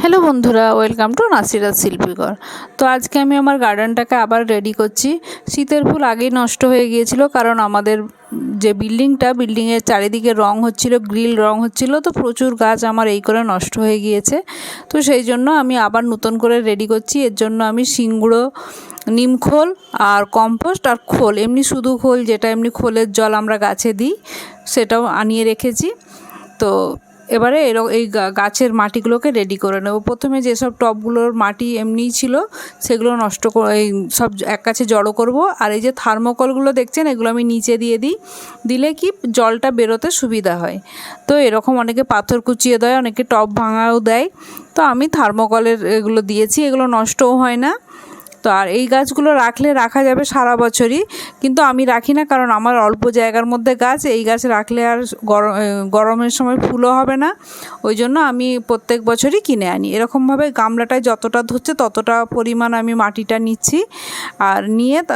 Hello বন্ধুরা, welcome to নাসিরাত শিল্পীঘর তো আজকে আমি আমার গার্ডেনটাকে আবার রেডি করছি। শীতের ফুল আগেই নষ্ট হয়ে গিয়েছিল, কারণ আমাদের যে বিল্ডিংটা, বিল্ডিংয়ের চারিদিকে রং হচ্ছিল, গ্রিল রং হচ্ছিল, তো প্রচুর গাছ আমার এই করে নষ্ট হয়ে গিয়েছে। তো সেই জন্য আমি আবার নতুন করে রেডি করছি। এর জন্য আমি শিংগুঁড়ো নিমখোল আর কম্পোস্ট আর খোল। এমনি শুধু খোল যেটা, এমনি খোলের জল আমরা গাছে দিই, সেটাও আনিয়ে রেখেছি। তো এবারে এরকম এই গাছের মাটিগুলোকে রেডি করে নেব। প্রথমে যেসব টবগুলোর মাটি এমনিই ছিল, সেগুলো নষ্ট এই সব এক কাছে জড়ো করব। আর এই যে থার্মোকলগুলো দেখছেন, এগুলো আমি নিচে দিয়ে দিই। দিলে কি জলটা বেরোতে সুবিধা হয়। তো এরকম অনেকে পাথর কুচিয়ে দেয়, অনেকে টব ভাঙাও দেয়। তো আমি থার্মোকলের এগুলো দিয়েছি, এগুলো নষ্টও হয় না। তো আর এই গাছগুলো রাখলে রাখা যাবে সারা বছরই, কিন্তু আমি রাখি না কারণ আমার অল্প জায়গার মধ্যে গাছ, এই গাছ রাখলে আর গরম গরমের সময় ফুলও হবে না। ওই জন্য আমি প্রত্যেক বছরই কিনে আনি। এরকমভাবে গামলাটায় যতটা ধরছে ততটা পরিমাণ আমি মাটিটা নিচ্ছি। আর নিয়ে তা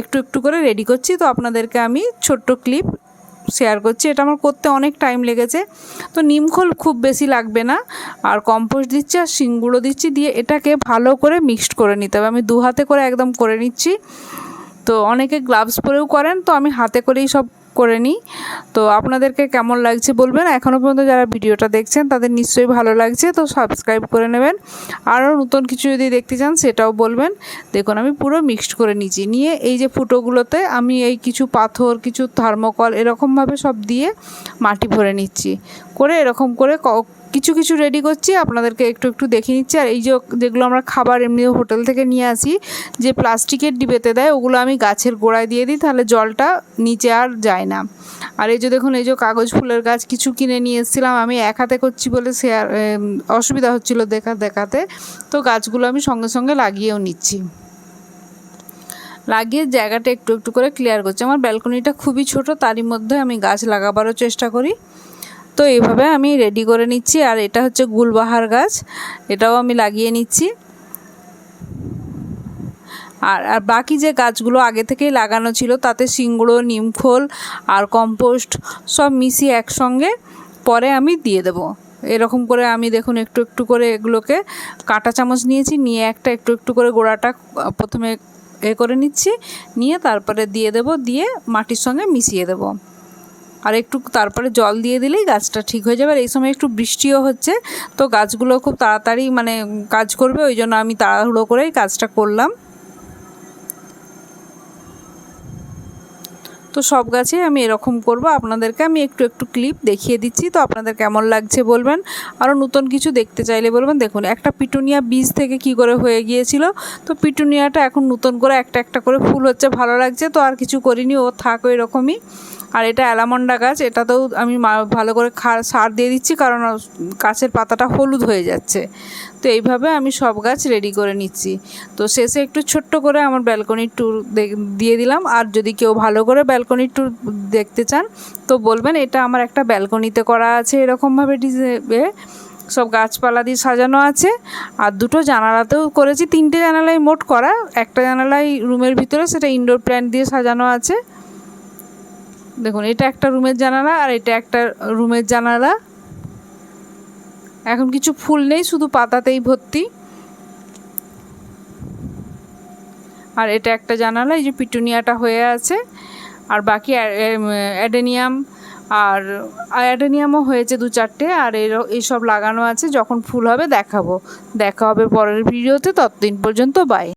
একটু একটু করে রেডি করছি। তো আপনাদেরকে আমি ছোট্ট ক্লিপ শেয়ার করছি। এটা আমার করতে অনেক টাইম লেগেছে। তো নিমখোল খুব বেশি লাগবে না। আর কম্পোস্ট দিচ্ছি আর শিংগুঁড়ো দিচ্ছি দিয়ে এটাকে ভালো করে মিক্সড করে নিতে হবে। আমি দু হাতে করে একদম করে নিচ্ছি। তো অনেকে গ্লাভস পরেও করেন। তো আমি হাতে করেই সব করে নিই। তো আপনাদেরকে কেমন লাগছে বলবেন। এখনও পর্যন্ত যারা ভিডিওটা দেখছেন, তাদের নিশ্চয়ই ভালো লাগছে। তো সাবস্ক্রাইব করে নেবেন। আরও নতুন কিছু যদি দেখতে চান, সেটাও বলবেন। দেখুন, আমি পুরো মিক্সড করে নিচ্ছি নিয়ে এই যে ফুটোগুলোতে আমি এই কিছু পাথর, কিছু থার্মোকল এরকমভাবে সব দিয়ে মাটি ভরে নিচ্ছি। করে এরকম করে কিছু কিছু রেডি করছি, আপনাদেরকে একটু একটু দেখে নিচ্ছি। আর এই যেগুলো আমরা খাবার এমনি হোটেল থেকে নিয়ে আসি, যে প্লাস্টিকের ডিবেতে দেয়, ওগুলো আমি গাছের গোড়ায় দিয়ে দিই, তাহলে জলটা নিচে আর যায় না। আর এই যে দেখুন, এই যে কাগজ ফুলের গাছ কিছু কিনে নিয়ে এসেছিলাম, আমি এক হাতে করছি বলে সে আর অসুবিধা হচ্ছিল দেখা, দেখাতে। তো গাছগুলো আমি সঙ্গে সঙ্গে লাগিয়েও নিচ্ছি। লাগিয়ে জায়গাটা একটু একটু করে ক্লিয়ার করছি। আমার ব্যালকনিটা খুবই ছোট, তারই মধ্যে আমি গাছ লাগাবারও চেষ্টা করি। তো এইভাবে আমি রেডি করে নিচ্ছি। আর এটা হচ্ছে গুলবাহার গাছ, এটাও আমি লাগিয়ে নিচ্ছি। আর আর বাকি যে গাছগুলো আগে থেকেই লাগানো ছিল, তাতে শিংড়ো নিমখোল আর কম্পোস্ট সব মিশিয়ে একসঙ্গে পরে আমি দিয়ে দেবো। এরকম করে আমি দেখুন একটু একটু করে এগুলোকে কাঁটা চামচ নিয়েছি, নিয়ে একটা একটু একটু করে গোড়াটা প্রথমে এ করে নিচ্ছি, নিয়ে তারপরে দিয়ে দেব, দিয়ে মাটির সঙ্গে মিশিয়ে দেবো। আর একটু তারপরে জল দিয়ে দিলেই গাছটা ঠিক হয়ে যাবে। আর এই সময় একটু বৃষ্টিও হচ্ছে, তো গাছগুলো খুব তাড়াতাড়ি মানে কাজ করবে, ওই জন্য আমি তাড়াহুড়ো করেই কাজটা করলাম। তো সব গাছে আমি এরকম করব। আপনাদেরকে আমি একটু একটু ক্লিপ দেখিয়ে দিচ্ছি। তো আপনাদের কেমন লাগছে বলবেন। আরও নতুন কিছু দেখতে চাইলে বলবেন। দেখুন, একটা পিটুনিয়া বীজ থেকে কি করে হয়ে গিয়েছিল। তো পিটুনিয়াটা এখন নতুন করে একটা একটা করে ফুল হচ্ছে, ভালো লাগছে। তো আর কিছু করিনি, ও থাক ওই রকমই আর এটা অ্যালামন্ডা গাছ, এটাতেও আমি ভালো করে সার দিয়ে দিচ্ছি। কারণ গাছের পাতাটা হলুদ হয়ে যাচ্ছে। তো এইভাবে আমি সব গাছ রেডি করে নিচ্ছি। তো শেষে একটু ছোট্ট করে আমার ব্যালকনির ট্যুর দিয়ে দিলাম। আর যদি কেউ ভালো করে ব্যালকনির ট্যুর দেখতে চান, তো বলবেন এটা আমার একটা ব্যালকনিতে করা আছে এরকমভাবে ডিজে সব গাছপালা দিয়ে সাজানো আছে। আর দুটো জানালাতেও করেছি। তিনটে জানালায় মোট করা। একটা জানালাই রুমের ভিতরে, সেটা ইনডোর প্ল্যান্ট দিয়ে সাজানো আছে। দেখুন, এটা একটা রুমের জানালা আর এটা একটা রুমের জানালা। এখন কিছু ফুল নেই, শুধু পাতাতেই ভর্তি। আর এটা একটা জানালা, এই যে পিটুনিয়াটা হয়ে আছে। আর বাকি অ্যাডেনিয়াম আর অ্যাডেনিয়ামও হয়েছে দু চারটে, আর এর এইসব লাগানো আছে। যখন ফুল হবে দেখাবো। দেখা হবে পরের ভিডিওতে, ততদিন পর্যন্ত বাই